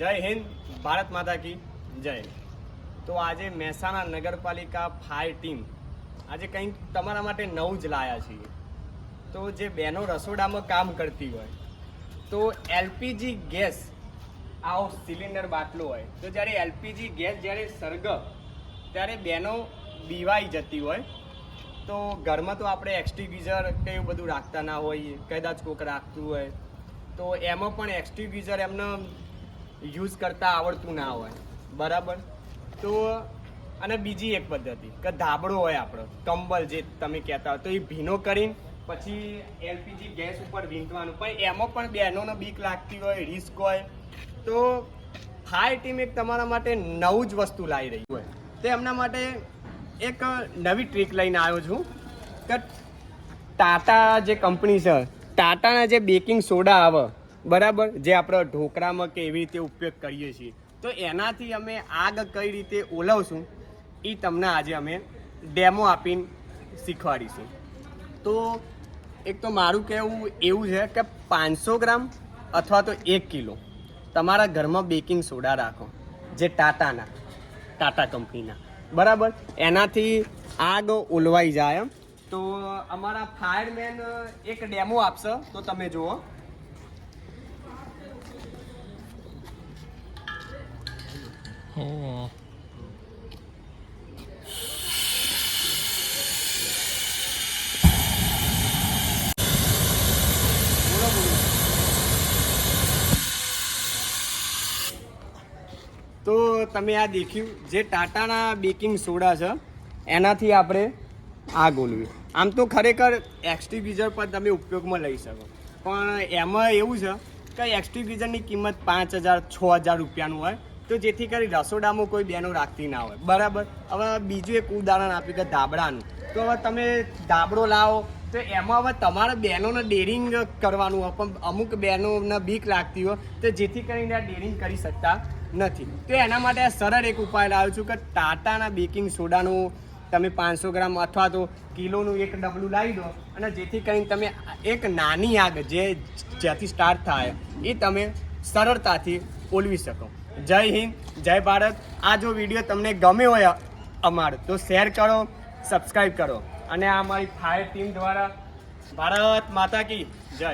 જય હિન્દ, ભારત માતા કી જય. તો આજે મહેસાણા નગરપાલિકા ફાયર ટીમ આજે કંઈક તમારા માટે નવું જ લાયા છીએ. તો જે બહેનો રસોડામાં કામ કરતી હોય, તો એલપીજી ગેસ આવો સિલિન્ડર બાટલો હોય, તો જ્યારે એલપીજી ગેસ જ્યારે સળગ ત્યારે બહેનો બીવાઈ જતી હોય, તો ઘરમાં તો આપણે એક્સટીગ્યુઝર કે એવું બધું રાખતા ના હોઈએ, કદાચ કોઈક રાખતું હોય, તો એમાં પણ એક્સટીગ્યુઝર એમને યુઝ કરતા આવડતું ના હોય. બરાબર? તો, અને બીજી એક પદ્ધતિ, કે ધાબળો હોય આપણો, કંબલ જે તમે કહેતા હોય, તો એ ભીનો કરીને, પછી એલપીજી ગેસ ઉપર વીંટવાનું પણ એમાં પણ બહેનોને બીક લાગતી હોય, રિસ્ક હોય. તો, ફાયર ટીમ એક તમારા માટે નવું જ વસ્તુ લાવી રહી હોય. તો એમના માટે એક નવી ટ્રીક લઈને આવ્યો છું, કે ટાટા જે કંપની છે, ટાટાના જે બેકિંગ સોડા આવે બરાબર? જે આપણે ઢોકળામાં કે એવી રીતે ઉપયોગ કરીએ છીએ. તો એનાથી અમે આગ કઈ રીતે ઓલવશું એ તમને આજે અમે ડેમો આપીને શીખવાડીશું. તો એક તો મારું કહેવું એવું છે કે પાંચસો ગ્રામ અથવા તો એક કિલો તમારા ઘરમાં બેકિંગ સોડા રાખો, જે ટાટાના, ટાટા કંપનીના. બરાબર? એનાથી આગ ઓલવાઈ જાય તો અમારા ફાયરમેન એક ડેમો આપશે, તો તમે જુઓ. તો તમે આ દેખ્યું જે ટાટાના બેકિંગ સોડા છે, એનાથી આપણે આગ ઓલવી. આમ તો ખરેખર એક્સટીગ્યુઝર પર તમે ઉપયોગમાં લઈ શકો. પણ એમાં એવું છે કે એક્સટીગ્યુઝરની કિંમત પાંચ હજાર, છ હજાર રૂપિયાનું હોય. તો જેથી કરી રસોડામાં કોઈ બેનો રાખતી ના હોય. બરાબર? હવે બીજું એક ઉદાહરણ આપ્યું કે ધાબળાનું. તો હવે તમે ધાબળો લાવો, તો એમાં હવે તમારે બહેનોને ડેરિંગ કરવાનું હોય, પણ અમુક બહેનોને બીક લાગતી હોય, તો જેથી કરીને આ ડેરિંગ કરી શકતા નથી. તો એના માટે આ સરળ એક ઉપાય લાવ્યો છું કે ટાટાના બેકિંગ સોડાનું તમે પાંચસો ગ્રામ અથવા તો કિલોનું એક ડબલું લાવી દો, અને જેથી કરીને તમે એક નાની આગ જે જ્યાંથી સ્ટાર્ટ થાય, એ તમે સરળતાથી ઓલવી શકો. જય હિન્દ, જય ભારત. આ જો વીડિયો તમને ગમે હોય અમાર, તો શેર કરો સબસ્ક્રાઈબ કરો. અને આ અમારી ફાયર ટીમ દ્વારા ભારત માતા કી જય.